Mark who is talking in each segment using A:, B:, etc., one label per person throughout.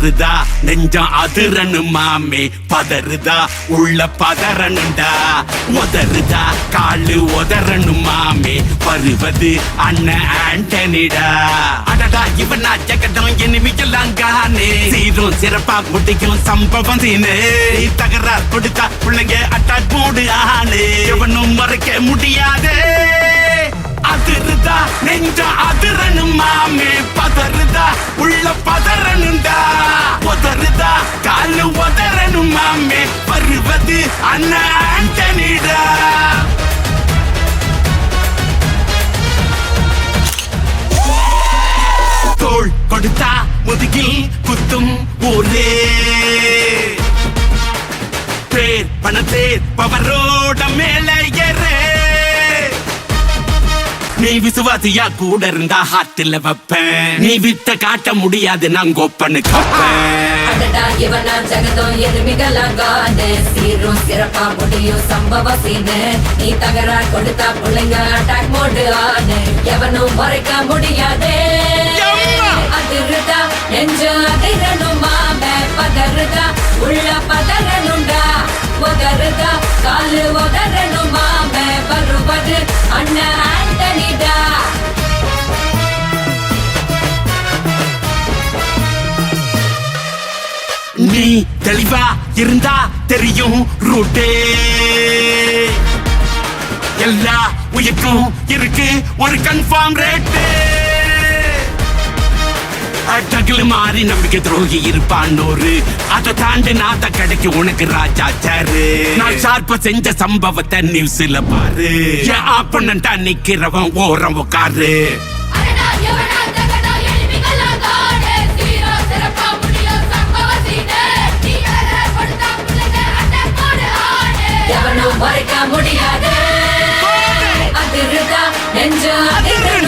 A: பதறுதா? நெஞ்சம் அதிரனு மாமே பதறுதா? உள்ள பதறனுண்டா? உதறுதா? காலு உதறனு மாமே வருவது அண்ணன் ஆண்டனிடா. அடடா இவனா ஜெகதம் எனிமிக்கலாம் காணே சீரும் சிறப்பா முடிக்கும் சம்பவம் தீனே தகராறு கொடுத்தா பிள்ளைங்க அட்டாக் மூடு ஆனே. எவனும் மறைக்க முடியாதே. அதிருதா நெஞ்ச அதிரனு மாமே பதறுதா? உள்ள பதற அண்ணா ஆண்டனிடா தோள் கொடுத்தா முதுகில் குத்தும் ஊரே. பேர் பணத்தேர் பவரோட மேல நீ விசுவாசியா கூட இருந்தா ஹார்ட்ல வைப்பேன். நீ வித்த காட்ட முடியாது நான் கோப்பனு கப்பேன்
B: அடடா இவனா ஜெகதம் எதிர்மிகலாகாது சீரும் சிறப்பா முடியும் சம்பவ சீனு. நீ தகராறு கொடுத்தா பிள்ளைங்க அட்டாக் மோடு ஆனு. எவனும் மறைக்க முடியாதே! அதிருதா நெஞ்சு அதிரணும் மாம. பதறுதா உள்ள பதறனுண்டா உதறுதா காலு உதறணும் மாம. வருவது அண்ணன் ஆண்டனிடா.
A: நீ தெளிவா இருந்தா தெரியும் ரூட்டே. எல்லா உயிருக்கும் இருக்கு ஒரு கன்ஃபார்ம் ரேட்டு அட்டகில் மாறி நம்பிக்கை துரோகி இருப்பான்னொரு அதை தாண்டி நாத்த கிடைக்கு உனக்கு ராஜா சாரு நான் ஷார்ப்ப செஞ்ச சம்பவத்தை நியூஸ்ல பாரு. என் ஆப்பனண்டா நிக்கிறவன் ஓரம் உட்காரு.
B: அதிருதா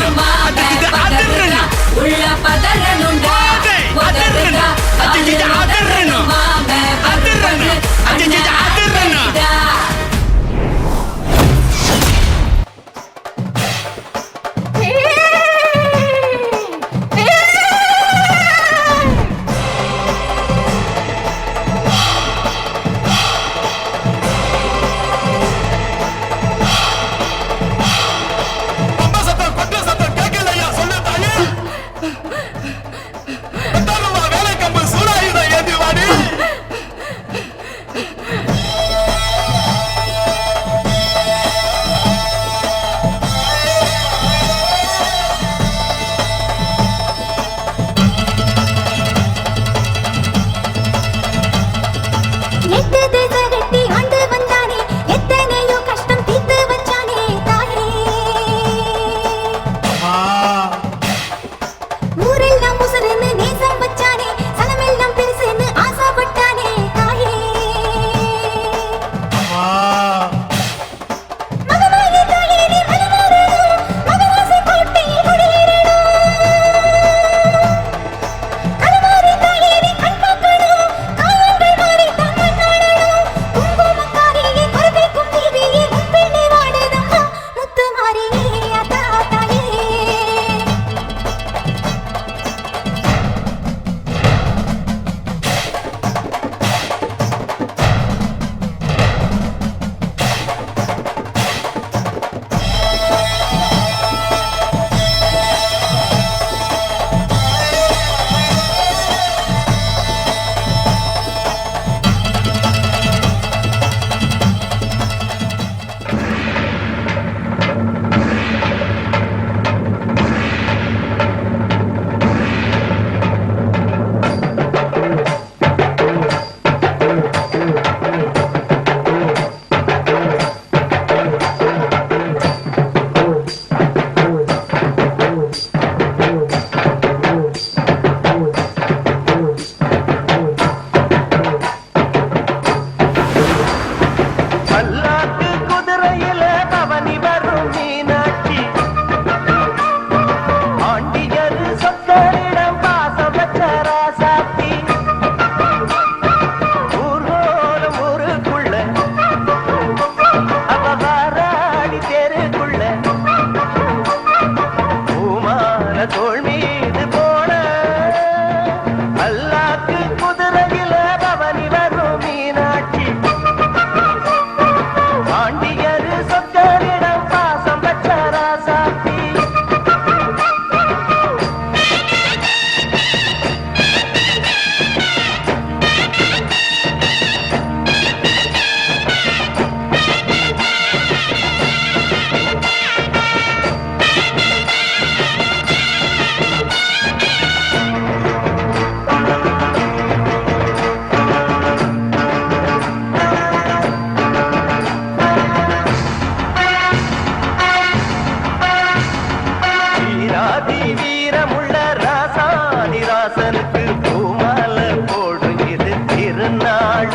B: வாசனுக்கு பூமால போடுகிறது திருநாள்.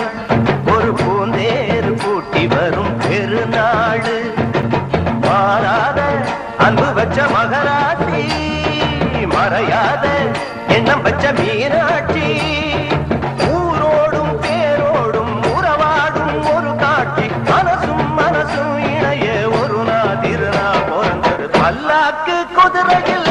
B: ஒரு பூந்தேர்
C: பூட்டி வரும் பெருநாள். மாறாத அன்பு வச்ச மகராட்டி மறையாத எண்ணம் வச்ச மீனாட்சி. ஊரோடும் பேரோடும் உறவாடும் ஒரு காட்சி குதிரையில்